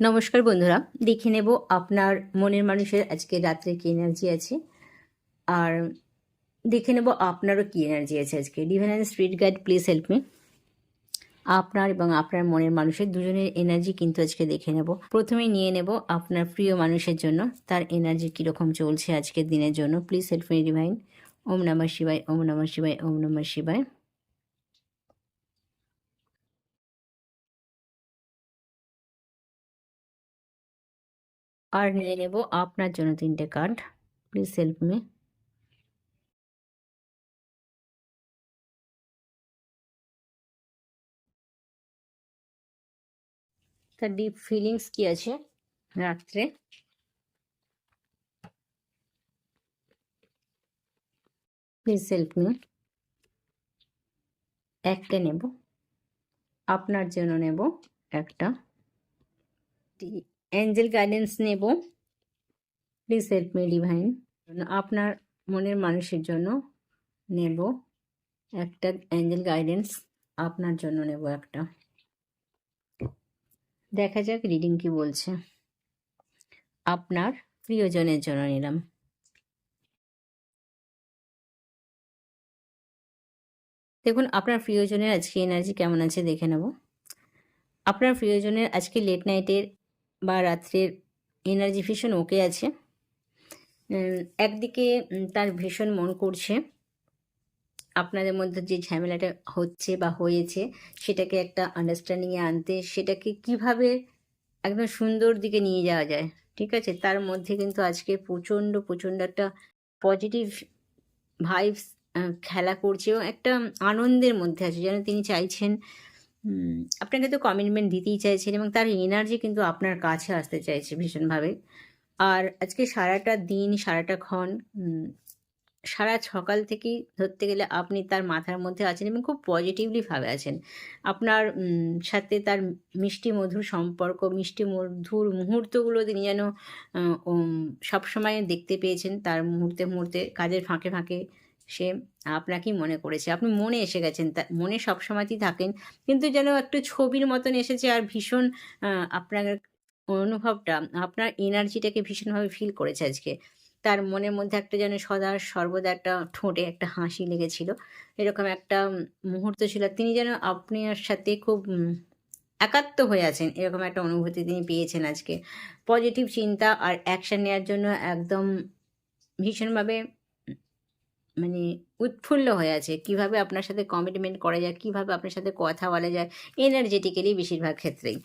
নমস্কার বন্ধুরা, দেখে নেব আপনার মনের মানুষের আজকে রাত্রে কি এনার্জি আছে। আর দেখে নেব আপনারও কি এনার্জি আছে আজকে। Divine and street guide please help me আপনার এবং আপনার মনের মানুষের দুজনের এনার্জি কিন্তু আজকে দেখে নেব। প্রথমে নিয়ে নেব আপনার প্রিয় মানুষের জন্য, তার এনার্জি কীরকম চলছে আজকের দিনের জন্য। প্লিজ হেল্প মি ডিভাইন ওম নমঃ শিবায়, ওম নমঃ শিবায়, ওম নমঃ শিবায়। আর নিয়ে নেব আপনার জন্য তিনটে কার্ড। প্লিজ হেল্প মি তার ডিপ ফিলিংস কি আছে? রাত্রে। প্লিজ হেল্প মি একটা নেব। আপনার জন্য নেব একটা। অ্যাঞ্জেল গাইডেন্স নেব। প্লিজ হেল্প মি ডিভাইন আপনার মনের মানুষের জন্য নেব। একটা অ্যাঞ্জেল গাইডেন্স আপনার জন্য নেব একটা। দেখা যাক রিডিং কি বলছে। আপনার প্রিয়জনের জন্য নিলাম। দেখুন, আপনার প্রিয়জনের আজকে এনার্জি কেমন আছে দেখে নেব। আপনার প্রিয়জনের আজকে লেট নাইটের বা রাত্রের এনার্জি ভীষণ ওকে আছে। একদিকে তার ভীষণ মন করছে। আপনাদের মধ্যে যে ঝামেলাটা হচ্ছে বা হয়েছে, সেটাকে একটা আন্ডারস্ট্যান্ডিংয়ে আনতে, সেটাকে কীভাবে একদম সুন্দর দিকে নিয়ে যাওয়া যায়, ঠিক আছে? তার মধ্যে কিন্তু আজকে প্রচণ্ড প্রচণ্ড একটা পজিটিভ ভাইবস খেলা করছে এবং একটা আনন্দের মধ্যে আছে। যেন তিনি চাইছেন আপনাকে তো কমিটমেন্ট দিতেই চাইছেন এবং তার এনার্জি কিন্তু আপনার কাছে আসতে চাইছে ভীষণভাবে। আর আজকে সারাটা দিন, সারাটা ক্ষণ সারা সকাল থেকেই ধরতে গেলে আপনি তার মাথার মধ্যে আছেন এবং খুব পজিটিভলি ভাবে আছেন। আপনার সাথে তার মিষ্টি মধুর সম্পর্ক, মিষ্টি মধুর মুহূর্তগুলো তিনি যেন সবসময় দেখতে পেয়েছেন। তার মুহূর্তে মুহূর্তে কাজের ফাঁকে ফাঁকে সে আপনাকেই মনে করেছে। আপনি মনে এসে গেছেন মনে সবসময়তেই থাকেন। কিন্তু যেন একটু ছবির মতন এসেছে আর ভীষণ আপনার অনুভবটা, আপনার এনার্জিটাকে ভীষণভাবে ফিল করেছে আজকে। তার মনের মধ্যে একটা যেন সদা সর্বদা একটা ঠোঁটে একটা হাসি লেগেছিল। এরকম একটা মুহূর্ত ছিল। তিনি যেন আপনার সাথে খুব একাত্ম হয়ে আছেন। এরকম একটা অনুভূতি তিনি পেয়েছেন আজকে। পজিটিভ চিন্তা আর অ্যাকশান নেওয়ার জন্য একদম ভীষণভাবে মানে উৎফুল্ল হয়ে আছে। কীভাবে আপনার সাথে কমিটমেন্ট করা যায়, কীভাবে আপনার সাথে কথা বলা যায় এনার্জেটিক্যালি বেশিরভাগ ক্ষেত্রেই।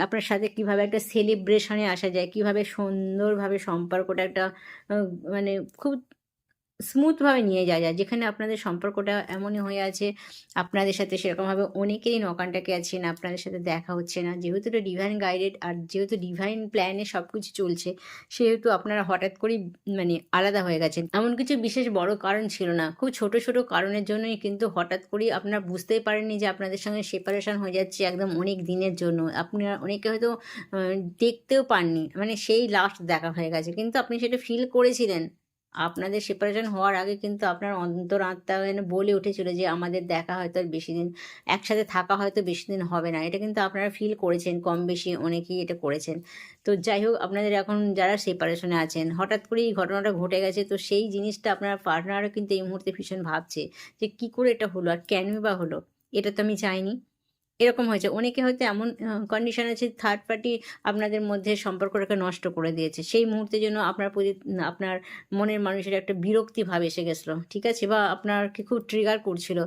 আপনার সাথে কীভাবে একটা সেলিব্রেশনে আসা যায়, কীভাবে সুন্দরভাবে সম্পর্কটা একটা মানে খুব স্মুথভাবে নিয়ে যাওয়া যায় যেখানে আপনাদের সম্পর্কটা এমনই হয়ে আছে, আপনাদের সাথে সেরকমভাবে অনেকেরই নকানটাকে আছেন আপনাদের সাথে দেখা হচ্ছে না। যেহেতু এটা ডিভাইন গাইডেড আর যেহেতু ডিভাইন প্ল্যানে সব কিছু চলছে, সেহেতু আপনারা হঠাৎ করেই মানে আলাদা হয়ে গেছেন। এমন কিছু বিশেষ বড় কারণ ছিল না। খুব ছোট ছোট কারণের জন্যই কিন্তু হঠাৎ করেই আপনারা বুঝতেই পারেননি যে আপনাদের সঙ্গে সেপারেশন হয়ে যাচ্ছে একদম অনেক দিনের জন্য। আপনারা অনেকে হয়তো দেখতেও পাননি। মানে সেই লাস্ট দেখা হয়ে গেছে। কিন্তু আপনি সেটা ফিল করেছিলেন। আপনাদের সেপারেশন হওয়ার আগে কিন্তু আপনার অন্তর আত্মা বলে উঠেছিল যে আমাদের দেখা হয়তো আর বেশি দিন, একসাথে থাকা হয়তো বেশি দিন হবে না। এটা কিন্তু আপনারা ফিল করেছেন কম বেশি অনেকেই এটা করেছেন। তো যাই হোক, আপনাদের এখন যারা সেপারেশনে আছেন, হঠাৎ করে এই ঘটনাটা ঘটে গেছে, তো সেই জিনিসটা আপনার পার্টনারও কিন্তু এই মুহূর্তে ভীষণ ভাবছে যে কী করে এটা হলো আর কেনই বা হলো? এটা তো আমি চাইনি। এরকম হয়েছে। অনেকে হয়তো এমন কন্ডিশন আছে থার্ড পার্টি আপনাদের মধ্যে সম্পর্কটাকে নষ্ট করে দিয়েছে। সেই মুহূর্তে জন্য আপনার প্রতি, আপনার মনের মানুষের একটা বিরক্তি ভাব এসে গেছিল, ঠিক আছে? বা আপনারকে খুব ট্রিগার করছিল।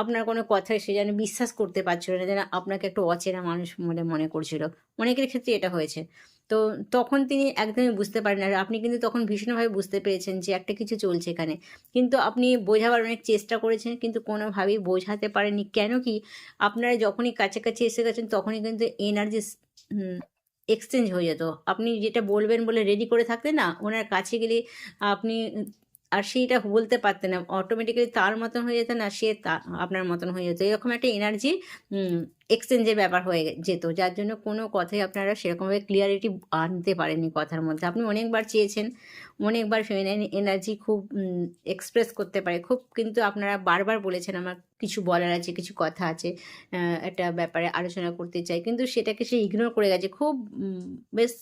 আপনার কোনো কথায় সে যেন বিশ্বাস করতে পারছিল না, যেন আপনাকে একটু অচেনা মানুষ বলে মনে করছিল। অনেকের ক্ষেত্রে এটা হয়েছে। তো তখন তিনি একদমই বুঝতে পারেন আর আপনি কিন্তু তখন ভীষণভাবে বুঝতে পেরেছেন যে একটা কিছু চলছে এখানে। কিন্তু আপনি বোঝাবার অনেক চেষ্টা করেছেন, কিন্তু কোনোভাবেই বোঝাতে পারেননি। কেন কি আপনারা যখনই কাছাকাছি এসে গেছেন, তখনই কিন্তু এনার্জি এক্সচেঞ্জ হয়ে যেত। আপনি যেটা বলবেন বলে রেডি করে থাকতেন না, ওনার কাছে গেলে আপনি আর সেইটা বলতে পারতেন না। অটোমেটিক্যালি তার মতন হয়ে যেত না, সে তা, আপনার মতন হয়ে যেত। এরকম একটা এনার্জি এক্সচেঞ্জের ব্যাপার হয়ে যেত, যার জন্য কোনো কথাই আপনারা সেরকমভাবে ক্লিয়ারিটি আনতে পারেননি কথার মধ্যে। আপনি অনেকবার চেয়েছেন, অনেকবার ফেমিনাইন এনার্জি খুব এক্সপ্রেস করতে পারে। খুব কিন্তু আপনারা বারবার বলেছেন, আমার কিছু বলার আছে, কিছু কথা আছে একটা ব্যাপারে আলোচনা করতে চাই। কিন্তু সেটাকে সে ইগনোর করে গেছে। খুব বেশ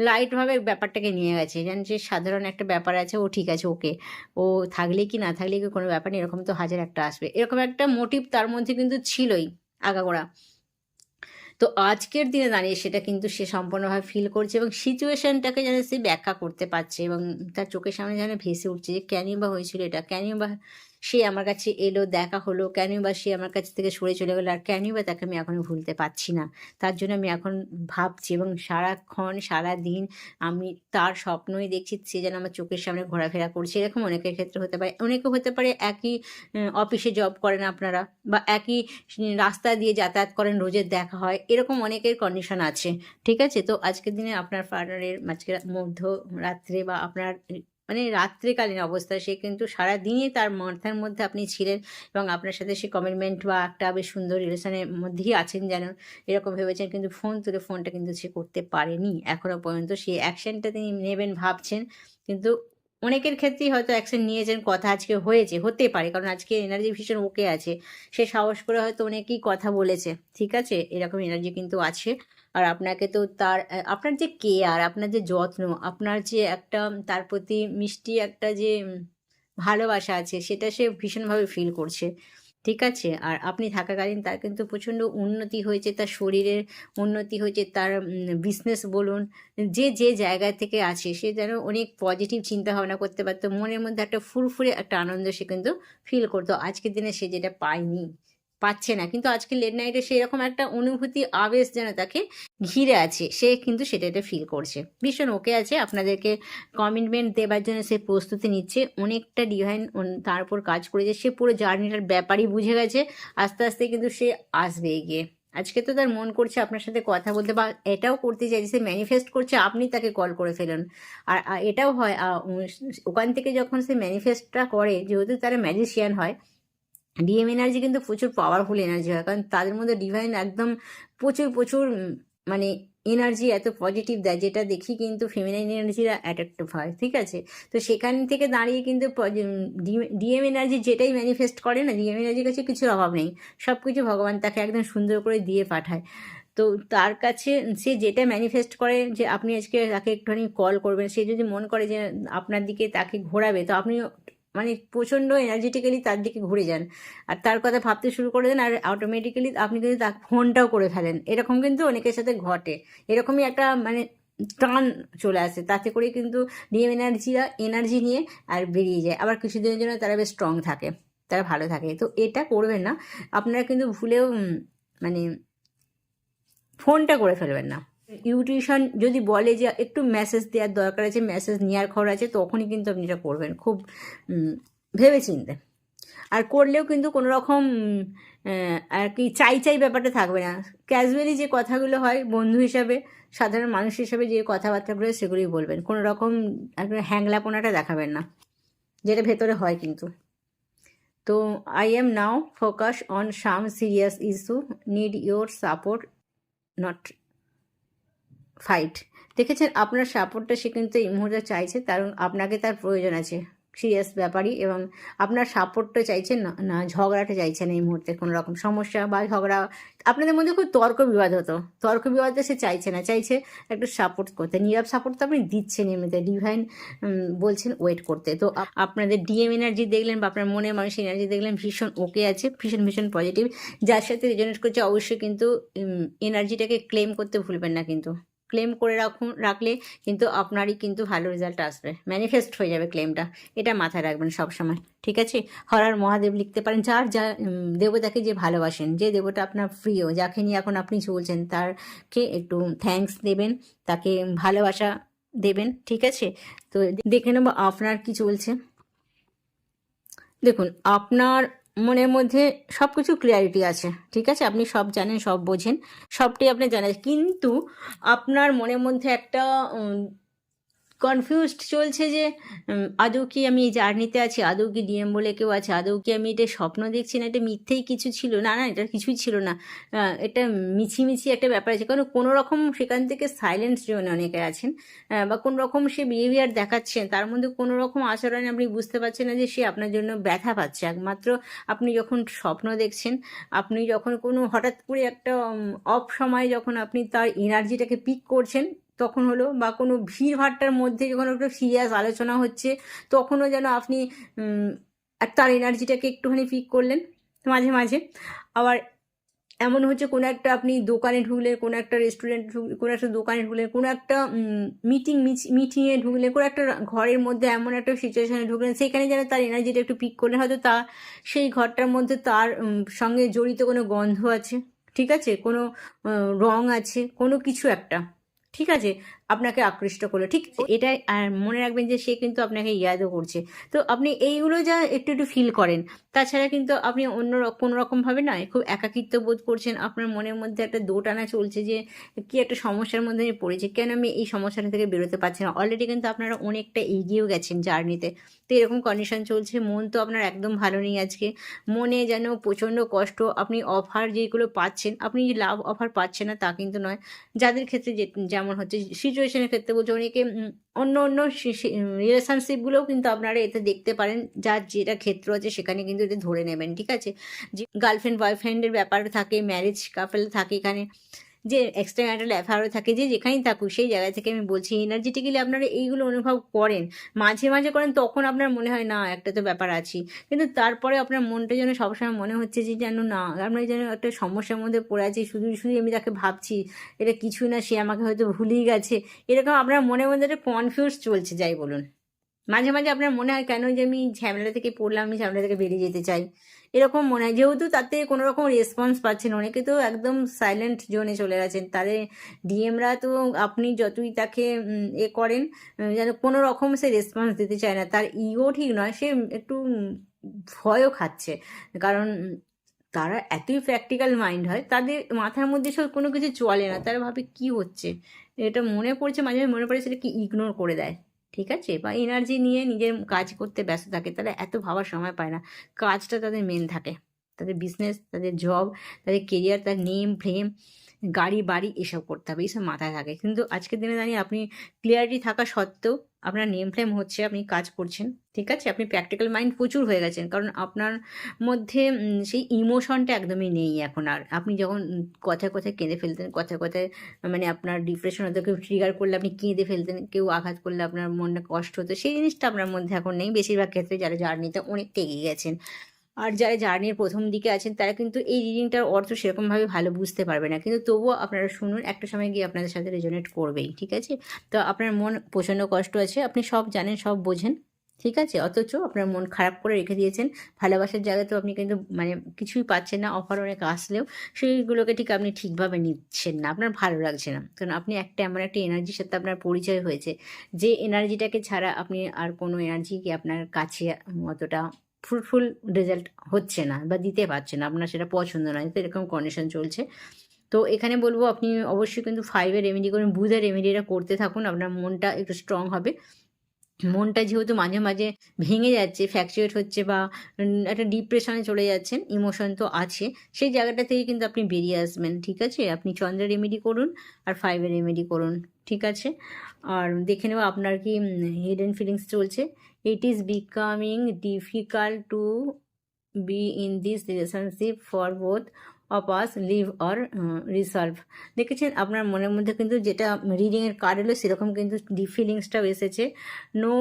লাইটভাবে ব্যাপারটাকে নিয়ে গেছে। জানেন যে সাধারণ একটা ব্যাপার আছে, ও ঠিক আছে, ওকে। ও থাকলে কি না থাকলে কি কোনো ব্যাপার নেই, এরকম তো হাজার একটা আসবে। এরকম একটা মোটিভ তার মধ্যে কিন্তু ছিলই আগাগোড়া। তো আজকের দিনে দাঁড়িয়ে সেটা কিন্তু সে সম্পূর্ণভাবে ফিল করছে এবং সিচুয়েশনটাকে যেন সে ব্যাখ্যা করতে পারছে এবং তার চোখের সামনে যেন ভেসে উঠছে যে কেনই বা হয়েছিল এটা, কেনই বা সে আমার কাছে এলো, দেখা হলো, কেনই বা সে আমার কাছ থেকে সরে চলে গেলো, আর কেনই বা তাকে আমি এখনও ভুলতে পারছি না। তার জন্য আমি এখন ভাবছি এবং সারাক্ষণ সারা দিন আমি তার স্বপ্নই দেখছি, সে যেন আমার চোখের সামনে ঘোরাফেরা করছে, এরকম অনেকের ক্ষেত্রে হতে পারে। অনেকে হতে পারে একই অফিসে জব করেন আপনারা বা একই রাস্তা দিয়ে যাতায়াত করেন, রোজের দেখা হয়, এরকম অনেকের কন্ডিশন আছে, ঠিক আছে? তো আজকের দিনে আপনার পার্টনারের মাঝকে মধ্য রাত্রে বা আপনার মানে রাত্রিকালীন অবস্থায় সে কিন্তু সারাদিনই তার মাথার মধ্যে আপনি ছিলেন এবং আপনার সাথে সে কমিটমেন্ট বা একটা বেশ সুন্দর রিলেশনের মধ্যেই আছেন যেন এরকম ভেবেছেন কিন্তু ফোন তুলে ফোনটা কিন্তু সে করতে পারেনি। এখনও পর্যন্ত সেই অ্যাকশনটা তিনি নেবেন ভাবছেন। কিন্তু অনেকের ক্ষেত্রেই হয়তো অ্যাকশন নিয়েছেন, কথা আজকে হয়েছে, হতে পারে। কারণ আজকে এনার্জি ভীষণ ওকে আছে। সে সাহস করে হয়তো অনেকেই কথা বলেছে। ঠিক আছে? এরকম এনার্জি কিন্তু আছে। আর আপনাকে তো তার আপনার যে কেয়ার আপনার যে যত্ন, আপনার যে একটা, তার প্রতি মিষ্টি একটা যে ভালোবাসা আছে, সেটা সে ভীষণভাবে ফিল করছে। ঠিক আছে? আর আপনি থাকাকালীন তার কিন্তু প্রচণ্ড উন্নতি হয়েছে, তার শরীরের উন্নতি হয়েছে, তার বিজনেস বলুন, যে যে জায়গা থেকে আছে, সে যেন অনেক পজিটিভ চিন্তা ভাবনা করতে পারতো, মনের মধ্যে একটা ফুরফুরে একটা আনন্দ সে কিন্তু ফিল করতো। আজকের দিনে সে যেটা পায়নি। পাচ্ছে না। কিন্তু আজকে লেট নাইটে সেরকম একটা অনুভূতি, আবেশ যেন তাকে ঘিরে আছে, সে কিন্তু সেটা এটা ফিল করছে। ভীষণ ওকে আছে, আপনাদেরকে কমিটমেন্ট দেবার জন্য সে প্রস্তুতি নিচ্ছে। অনেকটা ডিভাইন তার উপর কাজ করেছে। সে পুরো জার্নিটার ব্যাপারই বুঝে গেছে। আস্তে আস্তে কিন্তু সে আসবে এগিয়ে। আজকে তো তার মন করছে আপনার সাথে কথা বলতে বা এটাও করতে চাইছে, সে ম্যানিফেস্ট করছে, আপনি তাকে কল করে ফেলুন। আর এটাও হয় ওখান থেকে যখন সে ম্যানিফেস্টটা করে, যেহেতু তারা ম্যাজিশিয়ান হয় ডিএম এনার্জি কিন্তু প্রচুর পাওয়ারফুল এনার্জি হয়, কারণ তাদের মধ্যে ডিভাইন একদম প্রচুর প্রচুর মানে এনার্জি এত পজিটিভ দেয়, যেটা দেখি কিন্তু ফেমিনাইন এনার্জিরা অ্যাট্রাক্টিভ হয়, ঠিক আছে? তো সেখান থেকে দাঁড়িয়ে কিন্তু ডিএম এনার্জি যেটাই ম্যানিফেস্ট করে না ডিএম এনার্জির কাছে কিছুর অভাব নেই। সব কিছু ভগবান তাকে একদম সুন্দর করে দিয়ে পাঠায়। তো তার কাছে সে যেটা ম্যানিফেস্ট করে যে আপনি আজকে তাকে একটুখানি কল করবেন, সে যদি মন করে যে আপনার দিকে তাকে ঘোরাবে, তো আপনি মানে প্রচণ্ড এনার্জেটিক্যালি তার দিকে ঘুরে যান। আর তার কথা ভাবতে শুরু করে দেন আর অটোমেটিক্যালি আপনি কিন্তু তার ফোনটাও করে ফেলেন। এরকম কিন্তু অনেকের সাথে ঘটে। এরকমই একটা মানে টান চলে আসে। তাতে করে কিন্তু ডিএম এনার্জিরা এনার্জি নিয়ে আর বেরিয়ে যায়। আবার কিছুদিনের জন্য তারা বেশ স্ট্রং থাকে। তারা ভালো থাকে। তো এটা করবেন না। আপনারা কিন্তু ভুলেও মানে ফোনটা করে ফেলবেন না। ইউটিউশন যদি বলে যে একটু মেসেজ দেওয়ার দরকার আছে মেসেজ নেওয়ার খবর আছে তখনই কিন্তু আপনি এটা করবেন। খুব উম, ভেবেচিন্তে। আর করলেও কিন্তু কোনো রকম আর কি চাই চাই ব্যাপারটা থাকবে না। ক্যাজুয়ালি যে কথাগুলো হয় বন্ধু হিসাবে সাধারণ মানুষ হিসাবে যে কথাবার্তাগুলো সেগুলোই বলবেন। কোনো রকম হ্যাংলাপোনাটা দেখাবেন না যেটা ভেতরে হয় কিন্তু। তো I am now focus on some serious issue need your support not fight দেখেছেন, আপনার সাপোর্টটা সে কিন্তু এই মুহূর্তে চাইছে, কারণ আপনাকে তার প্রয়োজন আছে। সিরিয়াস ব্যাপারই এবং আপনার সাপোর্টটা চাইছেন না ঝগড়াটা চাইছেন এই মুহূর্তে কোনো রকম সমস্যা বা ঝগড়া। আপনাদের মধ্যে খুব তর্ক বিবাদ হতো। তর্ক বিবাদটা সে চাইছে না, চাইছে একটু সাপোর্ট করতে। নীরব সাপোর্ট তো আপনি দিচ্ছেন এমনিতে ডিভাইন বলছেন ওয়েট করতে। তো আপ- আপনাদের ডিএম এনার্জি দেখলেন বা আপনার মনের মানুষের এনার্জি দেখলেন, ভীষণ ওকে আছে, ভীষণ ভীষণ পজিটিভ যার সাথে রেজনেট করছে, অবশ্যই কিন্তু এনার্জিটাকে ক্লেম করতে ভুলবেন না কিন্তু। ক্লেম করে রাখুন, রাখলে কিন্তু আপনারই কিন্তু ভালো রেজাল্ট আসবে। ম্যানিফেস্ট হয়ে যাবে ক্লেমটা এটা মাথায় রাখবেন সব সময় ঠিক আছে? হরার মহাদেব লিখতে পারেন, যার যা দেবতাকে যে ভালোবাসেন, যে দেবতা আপনার প্রিয়, যাকে নিয়ে এখন আপনি চলছেন, তারকে একটু থ্যাঙ্কস দেবেন, তাকে ভালোবাসা দেবেন, ঠিক আছে? তো দেখে নেব আপনার কি চলছে। দেখুন, আপনার মনের মধ্যে সব কিছু ক্লিয়ারিটি আছে, ঠিক আছে? আপনি সব জানেন, সব বোঝেন। সবটাই আপনি জানেন। কিন্তু আপনার মনের মধ্যে একটা কনফিউজড চলছে যে আদৌ কি আমি এই জার্নিতে আছি? আদৌ কি ডিএম বলে কেউ আছে? আদৌ কি আমি এটা স্বপ্ন দেখছি না? এটা মিথ্যেই কিছু ছিল না না, এটা কিছুই ছিল না। এটা মিছিমিছি একটা ব্যাপার আছে। কারণ কোনো রকম সেখান থেকে সাইলেন্স জোনে অনেকে আছেন বা কোনো রকম সে বিহেভিয়ার দেখাচ্ছেন, তার মধ্যে কোনো রকম আচরণে আপনি বুঝতে পারছেন না যে সে আপনার জন্য ব্যথা পাচ্ছে। একমাত্র আপনি যখন স্বপ্ন দেখছেন, আপনি যখন কোনো হঠাৎ করে একটা অফ সময় যখন আপনি তার এনার্জিটাকে পিক করছেন তখন হলো বা কোনো ভিড় ভাট্টার মধ্যে যখন একটা সিরিয়াস আলোচনা হচ্ছে, তখনও যেন আপনি তার এনার্জিটাকে একটুখানি পিক করলেন মাঝে মাঝে। আবার এমন হচ্ছে কোনো একটা আপনি দোকানে ঢুকলে কোনো একটা রেস্টুরেন্ট ঢুকলে কোনো একটা দোকানে ঢুকলে কোনো একটা মিটিং মিটিংয়ে ঢুকলে কোনো একটা ঘরের মধ্যে এমন একটা সিচুয়েশানে ঢুকলেন, সেখানে যেন তার এনার্জিটা একটু পিক করলেন, হয়তো তা, সেই ঘরটার মধ্যে তার সঙ্গে জড়িত কোনো গন্ধ আছে, ঠিক আছে? কোনো রং আছে, কোনো কিছু একটা। ঠিক আছে? আপনাকে আকৃষ্ট করল। ঠিক এটাই আর মনে রাখবেন যে সে কিন্তু আপনাকে ইয়াদও করছে। তো আপনি এইগুলো যা একটু একটু ফিল করেন তাছাড়া কিন্তু আপনি অন্য কোনো রকমভাবে নয় খুব একাকিত্ব বোধ করছেন আপনার মনের মধ্যে একটা দোটানা চলছে যে কি একটা সমস্যার মধ্যে আমি পড়েছি কেন আমি এই সমস্যাটা থেকে বেরোতে পারছি না? অলরেডি কিন্তু আপনারা অনেকটা এগিয়েও গেছেন জার্নিতে তো। এরকম কন্ডিশন চলছে মন তো আপনার একদম ভালো নেই আজকে। মনে যেন প্রচণ্ড কষ্ট আপনি অফার যেগুলো পাচ্ছেন আপনি যে লাভ অফার পাচ্ছেন না তা কিন্তু নয়। যাদের ক্ষেত্রে যে যেমন হচ্ছে সিচুয়েশনের ক্ষেত্রে বলছে অনেকে অন্য অন্য রিলেশনশিপগুলোও কিন্তু আপনারা এতে দেখতে পারেন, যার যেটা ক্ষেত্র আছে সেখানে কিন্তু এটা ধরে নেবেন, ঠিক আছে? যে গার্লফ্রেন্ড বয়ফ্রেন্ডের ব্যাপার থাকে ম্যারেজ কাপেল থাকে এখানে যে এক্সট্রা ম্যাটার অ্যাফেয়ারও থাকে যে যেখানেই থাকুক, সেই জায়গা থেকে আমি বলছি এনার্জেটিক্যালি আপনারা এইগুলো অনুভব করেন। মাঝে মাঝে করেন, তখন আপনার মনে হয়, না, একটা তো ব্যাপার আছে। কিন্তু তারপরে আপনার মনটা যেন সবসময় মনে হচ্ছে যে যেন, না, আমরা যেন একটা সমস্যার মধ্যে পড়ে আছি, শুধু শুধু আমি তাকে ভাবছি, এটা কিছু না, সে আমাকে হয়তো ভুলেই গেছে। এরকম আপনার মনের মধ্যে একটা কনফিউজ চলছে, যাই বলুন। মাঝে মাঝে আপনার মনে হয় কেন যে আমি ঝামেলা থেকে পড়লাম, আমি ঝামেলা থেকে বেরিয়ে যেতে চাই? এরকম মনে হয়। যেহেতু তাতে কোনো রকম রেসপন্স পাচ্ছেন, অনেকে তো একদম সাইলেন্ট জোনে চলে গেছেন। তাদের ডিএমরা তো আপনি যতই তাকে এ করেন যেন কোনো রকম সে রেসপন্স দিতে চায় না। তার ইগো ঠিক নয়, সে একটু ভয়ও খাচ্ছে। কারণ তারা এতই প্র্যাকটিক্যাল মাইন্ড হয়, তাদের মাথার মধ্যে সব কোনো কিছু চলে না। তারা ভাবে কি হচ্ছে? এটা মনে পড়ছে, মাঝে মাঝে মনে পড়ে সেটা কি ইগনোর করে দেয়। ঠিক আছে? বা এনার্জি নিয়ে নিজের কাজ করতে ব্যস্ত থাকে, তারা এত ভাবার সময় পায় না। কাজটা তাদের মেন থাকে। তাদের বিজনেস তাদের জব তাদের কেরিয়ার তার নেম ফ্রেম গাড়ি, বাড়ি, এসব করতে হবে, এইসব মাথায় থাকে। কিন্তু আজকের দিনে দাঁড়িয়ে আপনি ক্লিয়ারিটি থাকা সত্ত্বেও আপনার নেম ফ্লেম হচ্ছে, আপনি কাজ করছেন, ঠিক আছে? আপনি প্র্যাকটিক্যাল মাইন্ড প্রচুর হয়ে গেছেন, কারণ আপনার মধ্যে সেই ইমোশনটা একদমই নেই এখন আর। আপনি যখন কথায় কথায় কেঁদে ফেলতেন, কথায় কথায় মানে আপনার ডিপ্রেশন হতো কেউ ট্রিগার করলে আপনি কেঁদে ফেলতেন, কেউ আঘাত করলে আপনার মনটা কষ্ট হতো, সেই জিনিসটা আপনার মধ্যে এখন নেই। বেশিরভাগ ক্ষেত্রে যারা জার্নিতে অনেক এগিয়ে গেছেন। আর যারা জার্নির প্রথম দিকে আছেন, তারা কিন্তু এই রিডিংটার অর্থ সেরকমভাবে ভালো বুঝতে পারবে না। কিন্তু তবুও আপনারা শুনুন, একটা সময় গিয়ে আপনাদের সাথে রেজোনেট করবেই, ঠিক আছে? তো আপনার মন প্রচণ্ড কষ্ট আছে, আপনি সব জানেন, সব বোঝেন, ঠিক আছে? অথচ আপনার মন খারাপ করে রেখে দিয়েছেন। ভালোবাসার জায়গাতেও আপনি কিন্তু মানে কিছুই পাচ্ছেন না, অফার অনেক আসলেও সেইগুলোকে ঠিক আপনি ঠিকভাবে নিচ্ছেন না, আপনার ভালো লাগছে না। কারণ আপনি একটা এমন একটা এনার্জির সাথে আপনার পরিচয় হয়েছে, যে এনার্জিটাকে ছাড়া আপনি আর কোনো এনার্জি কি আপনার কাছে অতটা ফ্রুটফুল রেজাল্ট হচ্ছে না বা দিতে পারছে না, আপনার সেটা পছন্দ নয়, তো এরকম কন্ডিশন চলছে। তো এখানে বলব, আপনি অবশ্যই কিন্তু ফাইভের রেমেডি করুন, বুধের রেমেডিটা করতে থাকুন, আপনার মনটা একটু স্ট্রং হবে। মনটা যেহেতু মাঝে মাঝে ভেঙে যাচ্ছে ফ্র্যাকচুয়েট হচ্ছে বা একটা ডিপ্রেশনে চলে যাচ্ছেন ইমোশন তো আছে, সেই জায়গাটা থেকে কিন্তু আপনি বেরিয়ে আসবেন, ঠিক আছে? আপনি চন্দ্রের রেমেডি করুন আর ফাইভের রেমেডি করুন, ঠিক আছে? আর দেখে নেব আপনার কি হিডেন ফিলিংস চলছে। It is becoming difficult to be in this relationship for both of us leave or resolve দেখেছেন? আপনার মনের মধ্যে কিন্তু যেটা রিডিংয়ের কার্ড এলো, সেরকম কিন্তু ফিলিংসটাও এসেছে। নো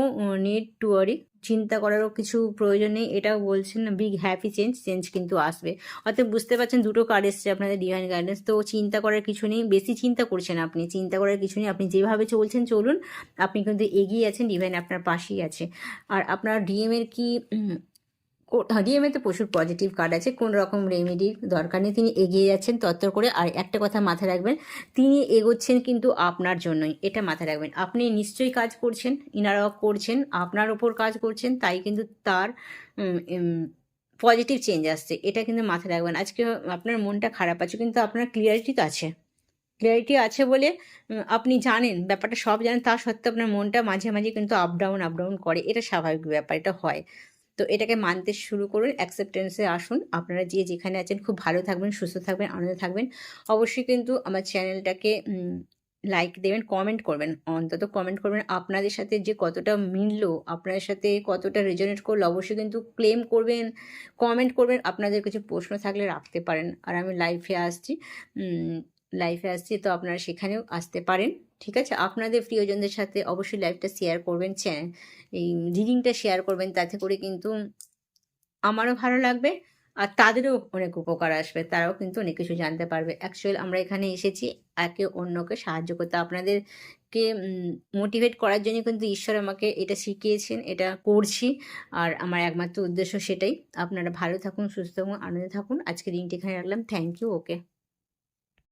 নিড টু ওয়ারি চিন্তা করারও কিছু প্রয়োজন নেই। এটাও বলছেন বিগ হ্যাপি চেঞ্জ চেঞ্জ কিন্তু আসবে। অর্থাৎ বুঝতে পারছেন, দুটো কার্ড এসছে আপনাদের ডিভাইন গাইডেন্স তো চিন্তা করার কিছু নেই, বেশি চিন্তা করছেন আপনি। চিন্তা করার কিছু নেই, আপনি যেভাবে চলছেন, চলুন। আপনি কিন্তু এগিয়ে আছেন ডিভাইন আপনার পাশেই আছে। আর আপনার ডিএমের কি ডিএমএ তো প্রচুর পজিটিভ কার্ড আছে। কোন রকম রেমেডির দরকার নেই। তিনি এগিয়ে যাচ্ছেন তত্তর করে। আর একটা কথা মাথায় রাখবেন, তিনি এগোচ্ছেন কিন্তু আপনার জন্যই। এটা মাথায় রাখবেন। আপনি নিশ্চয়ই কাজ করছেন ইনারাও করছেন, আপনার ওপর কাজ করছেন, তাই কিন্তু তার পজিটিভ চেঞ্জ আসছে। এটা কিন্তু মাথায় রাখবেন। আজকে আপনার মনটা খারাপ আছে, কিন্তু আপনার ক্লিয়ারিটি তো আছে। ক্লিয়ারিটি আছে বলে আপনি জানেন, ব্যাপারটা সব জানেন। তা সত্ত্বেও আপনার মনটা মাঝে মাঝে কিন্তু আপ ডাউন আপ ডাউন করে। এটা স্বাভাবিক ব্যাপার, এটা হয়। তো এটাকে মানতে শুরু করুন অ্যাকসেপ্টেন্সে আসুন। আপনারা যে যেখানে আছেন, খুব ভালো থাকবেন, সুস্থ থাকবেন, আনন্দে থাকবেন। অবশ্যই কিন্তু আমার চ্যানেলটাকে লাইক দেবেন কমেন্ট করবেন। অন্তত কমেন্ট করবেন আপনাদের সাথে যে কতটা মিললো, আপনাদের সাথে কতটা রেজনেট করল, অবশ্যই কিন্তু ক্লেম করবেন কমেন্ট করবেন। আপনাদের কিছু প্রশ্ন থাকলে রাখতে পারেন। আর আমি লাইফে আসছি লাইফে আসছি, তো আপনারা সেখানেও আসতে পারেন। ঠিক আছে? আপনাদের প্রিয়জনদের সাথে অবশ্যই লাইভটা শেয়ার করবেন এই রিডিংটা শেয়ার করবেন, তাতে করে কিন্তু আমারও ভালো লাগবে আর তাদেরও অনেক উপকার আসবে, তারাও কিন্তু অনেক কিছু জানতে পারবে। অ্যাকচুয়াল আমরা এখানে এসেছি, একে অন্যকে সাহায্য করতে। আপনাদেরকে মোটিভেট করার জন্য কিন্তু ঈশ্বর আমাকে এটা শিখিয়েছেন, এটা করছি। আর আমার একমাত্র উদ্দেশ্য সেটাই। আপনারা ভালো থাকুন, সুস্থ থাকুন, আনন্দে থাকুন। আজকে দিনটি এখানে রাখলাম। Thank you okay